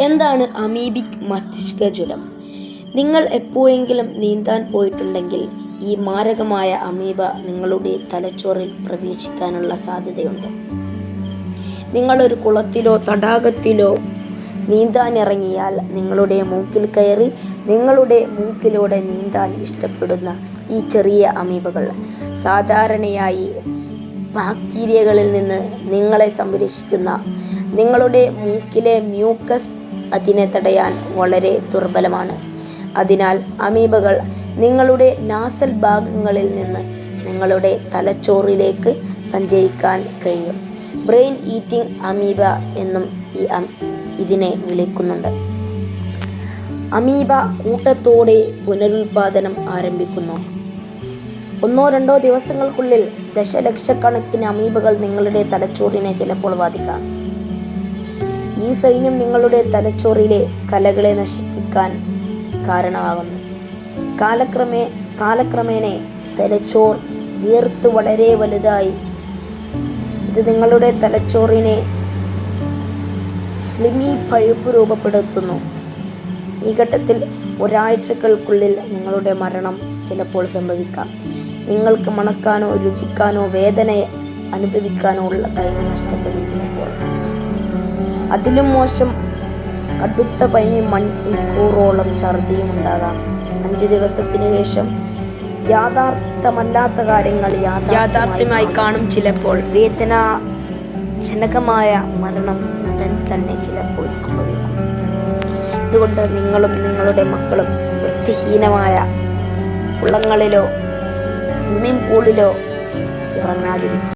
എന്താണ് അമീബിക് മസ്തിഷ്ക ജ്വലം? നിങ്ങൾ എപ്പോഴെങ്കിലും നീന്താൻ പോയിട്ടുണ്ടെങ്കിൽ ഈ മാരകമായ അമീബ നിങ്ങളുടെ തലച്ചോറിൽ പ്രവേശിക്കാനുള്ള സാധ്യതയുണ്ട്. നിങ്ങളൊരു കുളത്തിലോ തടാകത്തിലോ നീന്താനിറങ്ങിയാൽ നിങ്ങളുടെ മൂക്കിൽ കയറി നിങ്ങളുടെ മൂക്കിലൂടെ നീന്താൻ ഇഷ്ടപ്പെടുന്ന ഈ ചെറിയ അമീബകൾ സാധാരണയായി ബാക്ടീരിയകളിൽ നിന്ന് നിങ്ങളെ സംരക്ഷിക്കുന്ന നിങ്ങളുടെ മൂക്കിലെ മ്യൂക്കസ് അതിനെ തടയാൻ വളരെ ദുർബലമാണ്. അതിനാൽ അമീബകൾ നിങ്ങളുടെ നാസൽ ഭാഗങ്ങളിൽ നിന്ന് നിങ്ങളുടെ തലച്ചോറിലേക്ക് സഞ്ചരിക്കാൻ കഴിയും. ബ്രെയിൻ ഈറ്റിംഗ് അമീബ എന്നും ഈ ഇതിനെ വിളിക്കുന്നുണ്ട്. അമീബ കൂട്ടത്തോടെ പുനരുൽപാദനം ആരംഭിക്കുന്നു. ഒന്നോ രണ്ടോ ദിവസങ്ങൾക്കുള്ളിൽ ദശലക്ഷക്കണക്കിന് അമീബകൾ നിങ്ങളുടെ തലച്ചോറിനെ ചിലപ്പോൾ ബാധിക്കാം. ഈ സൈന്യം നിങ്ങളുടെ തലച്ചോറിലെ കലകളെ നശിപ്പിക്കാൻ കാരണമാകുന്നു. കാലക്രമേ കാലക്രമേണ തലച്ചോർ വീർത്ത് വളരെ വലുതായി. ഇത് നിങ്ങളുടെ തലച്ചോറിനെ സ്ലിമി പഴുപ്പ് രൂപപ്പെടുത്തുന്നു. ഈ ഘട്ടത്തിൽ ഒരാഴ്ചകൾക്കുള്ളിൽ നിങ്ങളുടെ മരണം ചിലപ്പോൾ സംഭവിക്കാം. നിങ്ങൾക്ക് മണക്കാനോ രുചിക്കാനോ വേദന അനുഭവിക്കാനോ ഉള്ള കഴിവ് നഷ്ടപ്പെടും ചിലപ്പോൾ. അതിലും മോശം കടുത്ത പനിയും മണിക്കൂറോളം ഛർദിയും ഉണ്ടാകാം. അഞ്ച് ദിവസത്തിന് ശേഷം യാഥാർത്ഥ്യമല്ലാത്ത കാര്യങ്ങൾ യാഥാർത്ഥ്യമായി കാണും. ചിലപ്പോൾ. വേദന ജനകമായ മരണം ഉടൻ തന്നെ ചിലപ്പോൾ സംഭവിക്കും. അതുകൊണ്ട് നിങ്ങളും നിങ്ങളുടെ മക്കളും വൃത്തിഹീനമായ കുളങ്ങളിലോ സ്വിമ്മിംഗ് പൂളിലോ ഇറങ്ങാതിരിക്കും.